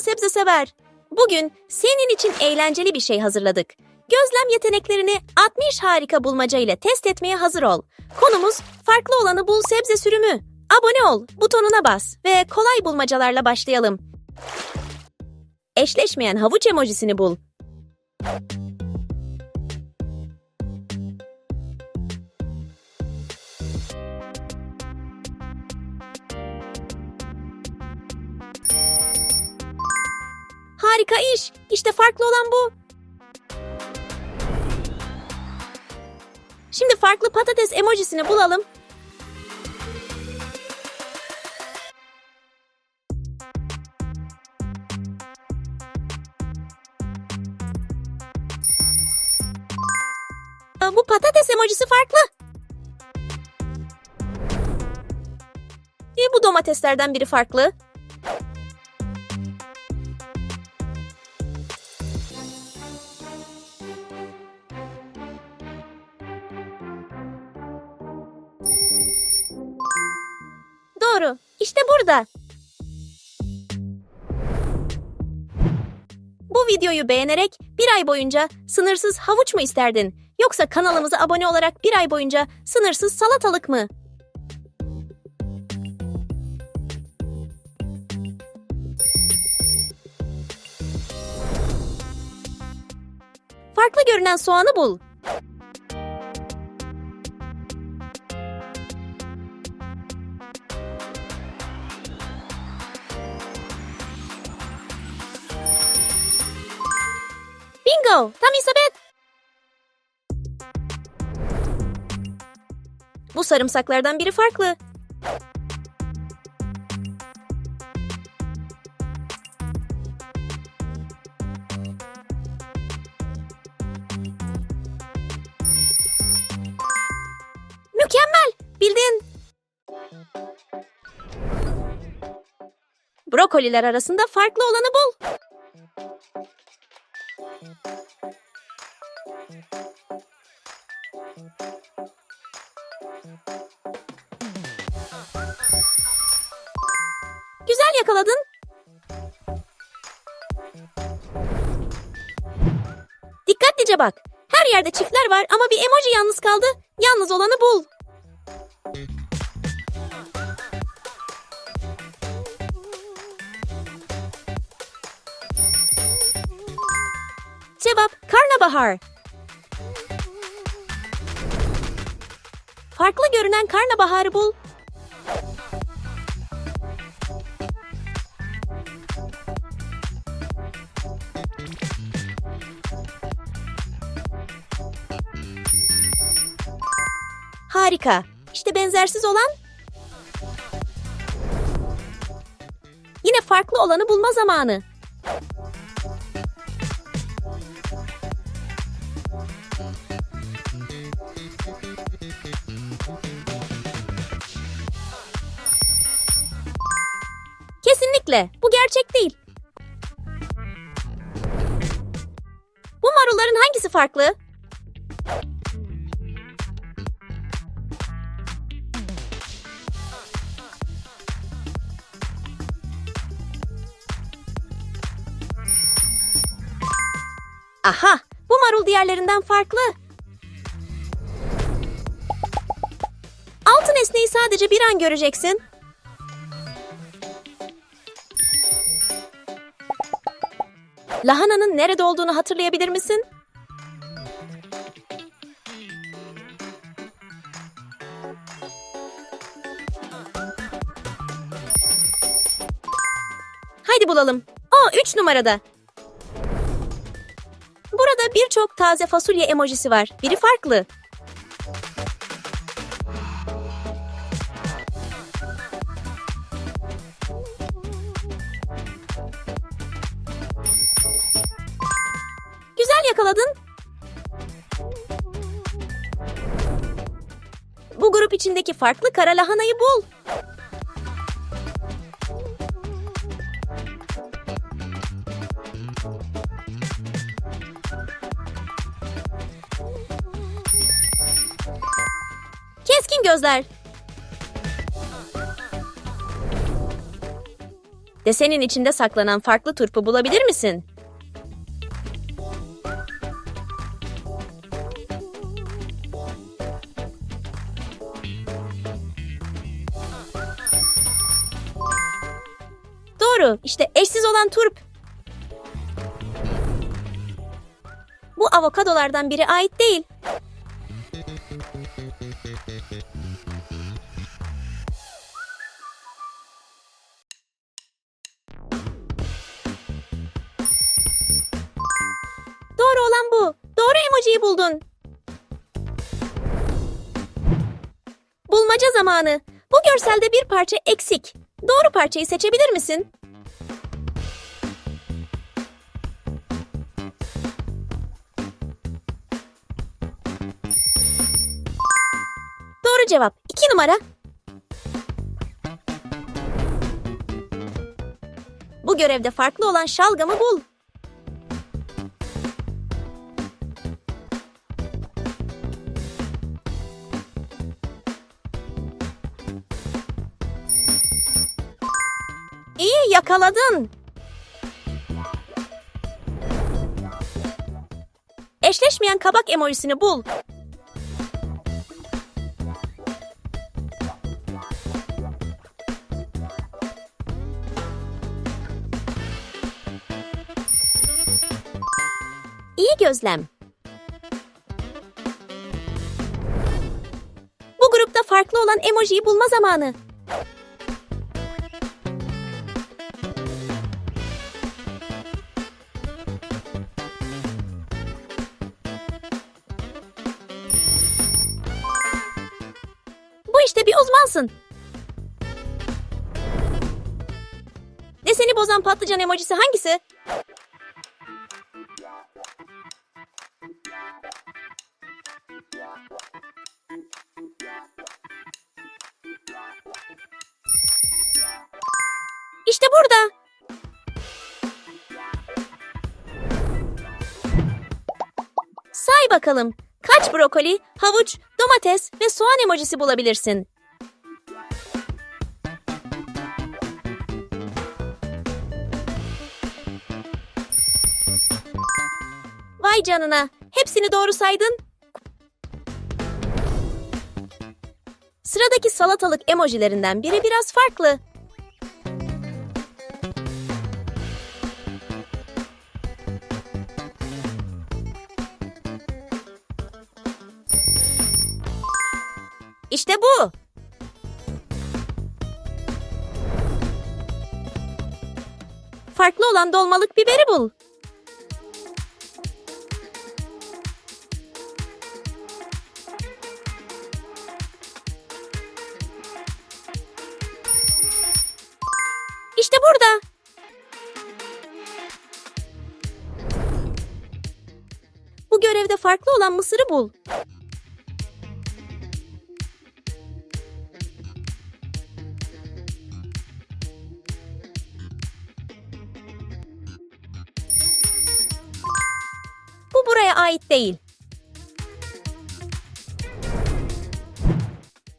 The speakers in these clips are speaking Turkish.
Sebze sever. Bugün senin için eğlenceli bir şey hazırladık. Gözlem yeteneklerini 60 harika bulmaca ile test etmeye hazır ol. Konumuz farklı olanı bul sebze sürümü. Abone ol, butonuna bas ve kolay bulmacalarla başlayalım. Eşleşmeyen havuç emojisini bul. Harika iş. İşte farklı olan bu. Şimdi farklı patates emojisini bulalım. Bu patates emojisi farklı. E, bu domateslerden biri farklı. Burada. Bu videoyu beğenerek bir ay boyunca sınırsız havuç mu isterdin? Yoksa kanalımıza abone olarak bir ay boyunca sınırsız salatalık mı? Farklı görünen soğanı bul. Bingo! Tam isabet! Bu sarımsaklardan biri farklı. Mükemmel! Bildin. Brokoliler arasında farklı olanı bul. Yakaladın. Dikkatlice bak. Her yerde çiftler var ama bir emoji yalnız kaldı. Yalnız olanı bul. Cevap karnabahar. Farklı görünen karnabaharı bul. Harika. İşte benzersiz olan. Yine farklı olanı bulma zamanı. Kesinlikle. Bu gerçek değil. Bu marulların hangisi farklı? Aha, bu marul diğerlerinden farklı. Altı nesneyi sadece bir an göreceksin. Lahananın nerede olduğunu hatırlayabilir misin? Haydi bulalım. O üç numarada. Burada birçok taze fasulye emojisi var. Biri farklı. Güzel yakaladın. Bu grup içindeki farklı kara lahanayı bul. Gözler. Desenin içinde saklanan farklı turpu bulabilir misin? Doğru, işte eşsiz olan turp. Bu avokadolardan biri ait değil. Buldun. Bulmaca zamanı. Bu görselde bir parça eksik. Doğru parçayı seçebilir misin? Doğru cevap. İki numara. Bu görevde farklı olan şalgamı bul. Yakaladın. Eşleşmeyen kabak emojisini bul. İyi gözlem. Bu grupta farklı olan emojiyi bulma zamanı. Bir uzmansın. Deseni bozan patlıcan emojisi hangisi? İşte burada. Say bakalım. Kaç brokoli, havuç, domates ve soğan emojisi bulabilirsin? Vay canına. Hepsini doğru saydın. Sıradaki salatalık emojilerinden biri biraz farklı. İşte bu. Farklı olan dolmalık biberi bul. Farklı olan mısırı bul. Bu buraya ait değil.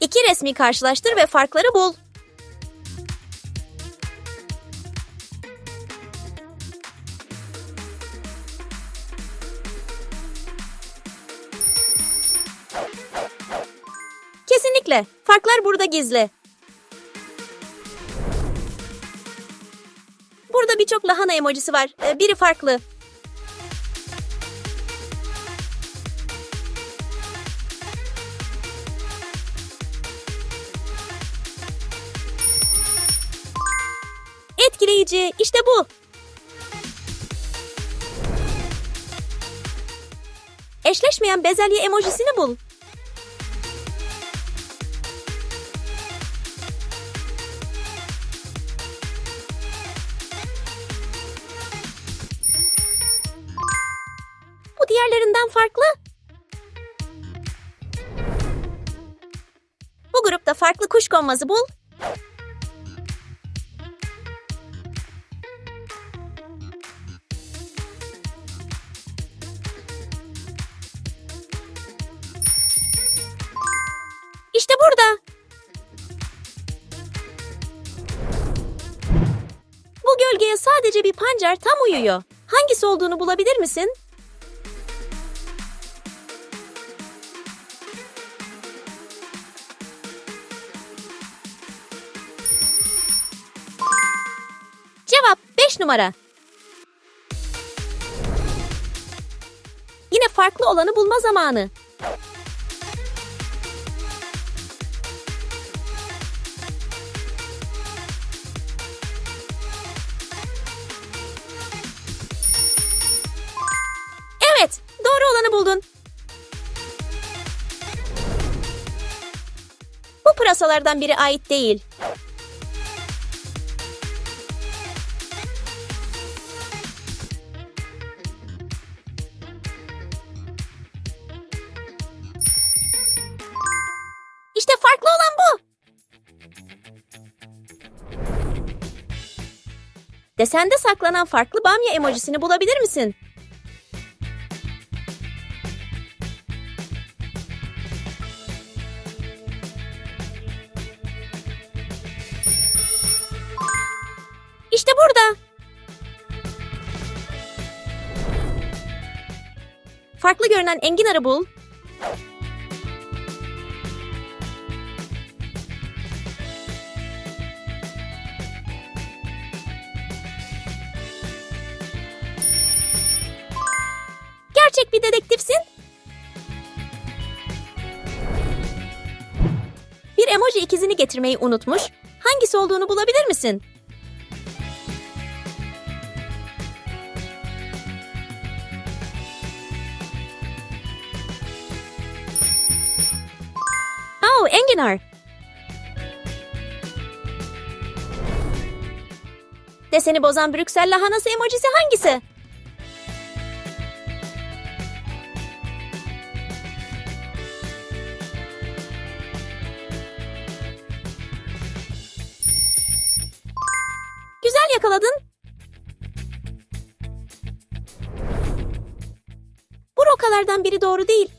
İki resmi karşılaştır ve farkları bul. Farklar burada gizli. Burada birçok lahana emojisi var. Ee, Biri farklı. Etkileyici. İşte bu. Eşleşmeyen bezelye emojisini bul. Diğerlerinden farklı. Bu grupta farklı kuş konmazı bul. İşte burada. bölgeye sadece bir pancar tam uyuyor. Hangisi olduğunu bulabilir misin? 5 numara. Yine farklı olanı bulma zamanı. Evet, doğru olanı buldun. Bu pırasalardan biri ait değil. Desende saklanan farklı bamya emojisini bulabilir misin? İşte burada. Farklı görünen enginarı bul. Emoji ikizini getirmeyi unutmuş. Hangisi olduğunu bulabilir misin? Oh, enginar. Deseni bozan Brüksel lahanası emojisi hangisi? Yakaladın. Bu rokalardan biri doğru değil.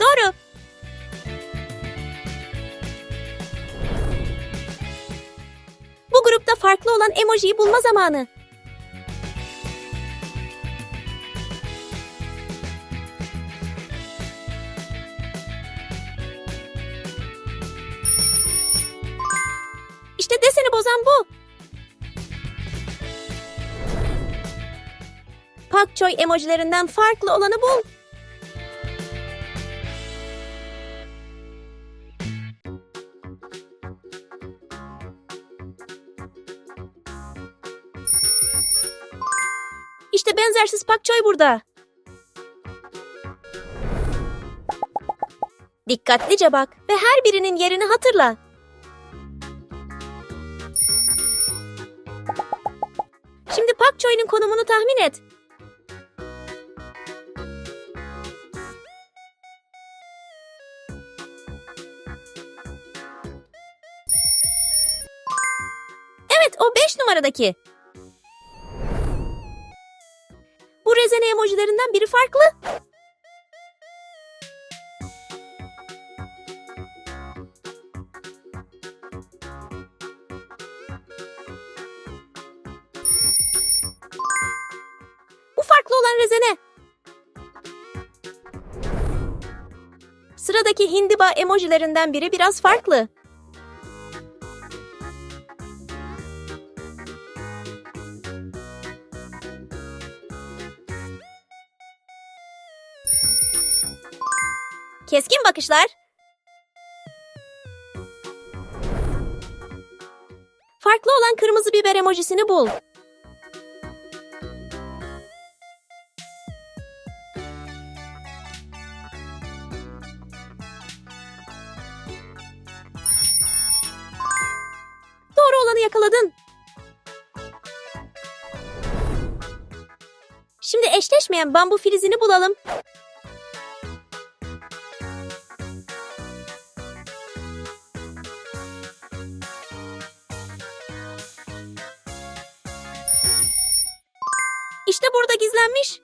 Doğru. Bu grupta farklı olan emojiyi bulma zamanı. Pak Choi emojilerinden farklı olanı bul. İşte benzersiz Pak Choi burada. Dikkatlice bak ve her birinin yerini hatırla. Şimdi Pak Choi'nin konumunu tahmin et. 5 numaradaki. Bu rezene emojilerinden biri farklı. Bu farklı olan rezene. Sıradaki hindiba emojilerinden biri biraz farklı. Keskin bakışlar. Farklı olan kırmızı biber emojisini bul. Doğru olanı yakaladın. Şimdi eşleşmeyen bambu filizini bulalım. Burada gizlenmiş.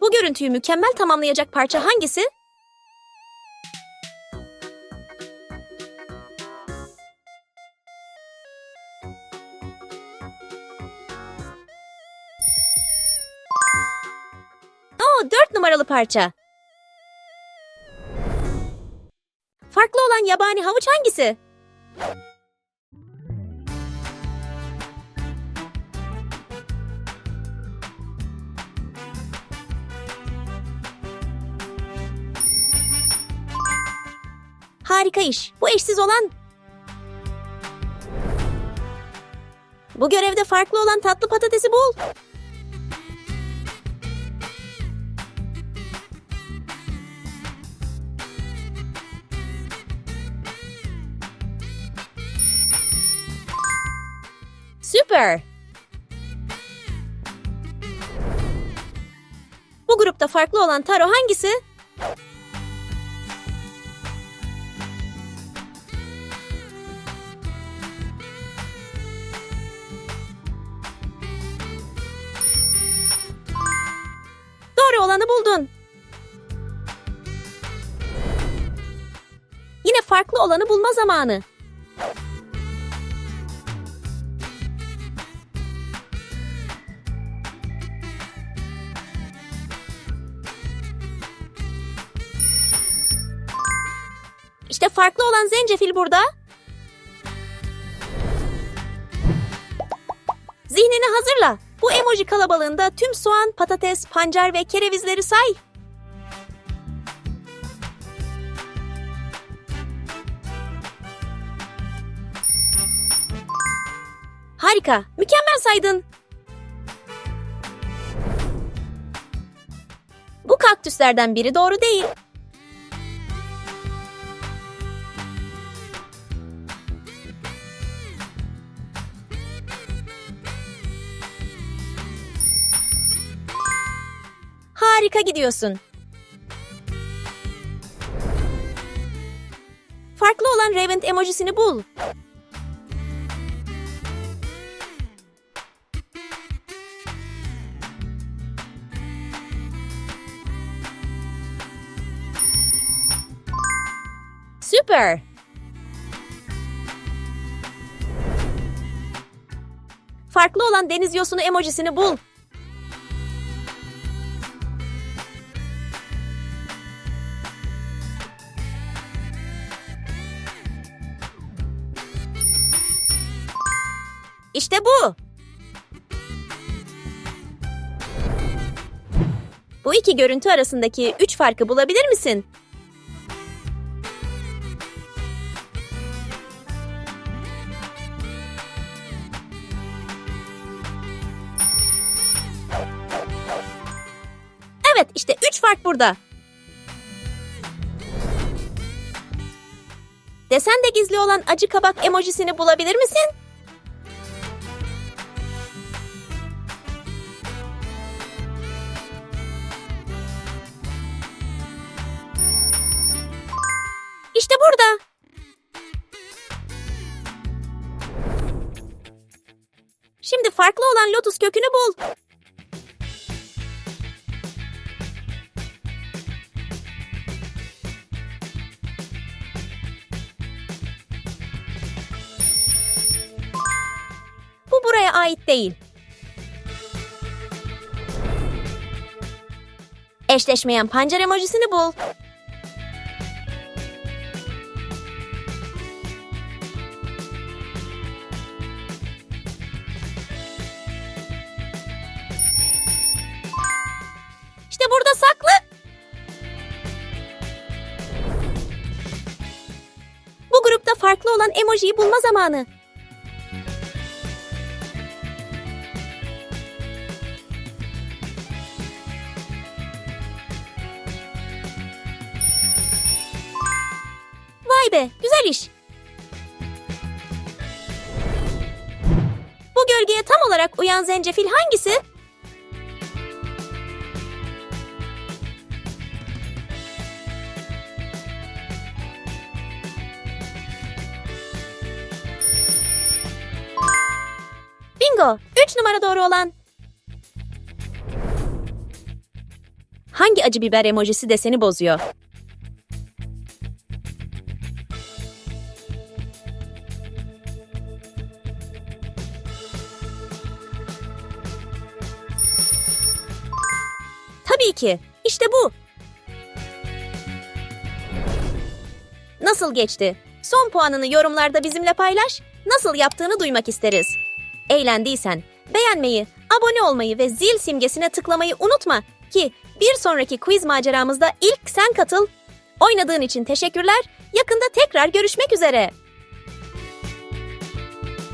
Bu görüntüyü mükemmel tamamlayacak parça hangisi? Oo, dört numaralı parça. Farklı olan yabani havuç hangisi? Harika iş. Bu eşsiz olan. Bu görevde farklı olan tatlı patatesi bul. Süper. Bu grupta farklı olan taro hangisi? Olanı buldun. Yine farklı olanı bulma zamanı. İşte farklı olan zencefil burada. Bu emoji kalabalığında tüm soğan, patates, pancar ve kerevizleri say. Harika, mükemmel saydın. Bu kaktüslerden biri doğru değil. Harika gidiyorsun. Farklı olan Raven emojisini bul. Süper. Farklı olan deniz yosunu emojisini bul. Bu. Bu iki görüntü arasındaki üç farkı bulabilir misin? Evet, işte üç fark burada. Desende gizli olan acı kabak emojisini bulabilir misin? Burada. Şimdi farklı olan lotus kökünü bul. Bu buraya ait değil. Eşleşmeyen pancar emojisini bul. Farklı olan emojiyi bulma zamanı. Vay be, güzel iş. Bu gölgeye tam olarak uyan zencefil hangisi? Bingo! 3 numara doğru olan. Hangi acı biber emojisi deseni bozuyor? Tabii ki. İşte bu. Nasıl geçti? Son puanını yorumlarda bizimle paylaş. Nasıl yaptığını duymak isteriz. Eğlendiysen beğenmeyi, abone olmayı ve zil simgesine tıklamayı unutma ki bir sonraki quiz maceramızda ilk sen katıl. Oynadığın için teşekkürler. Yakında tekrar görüşmek üzere.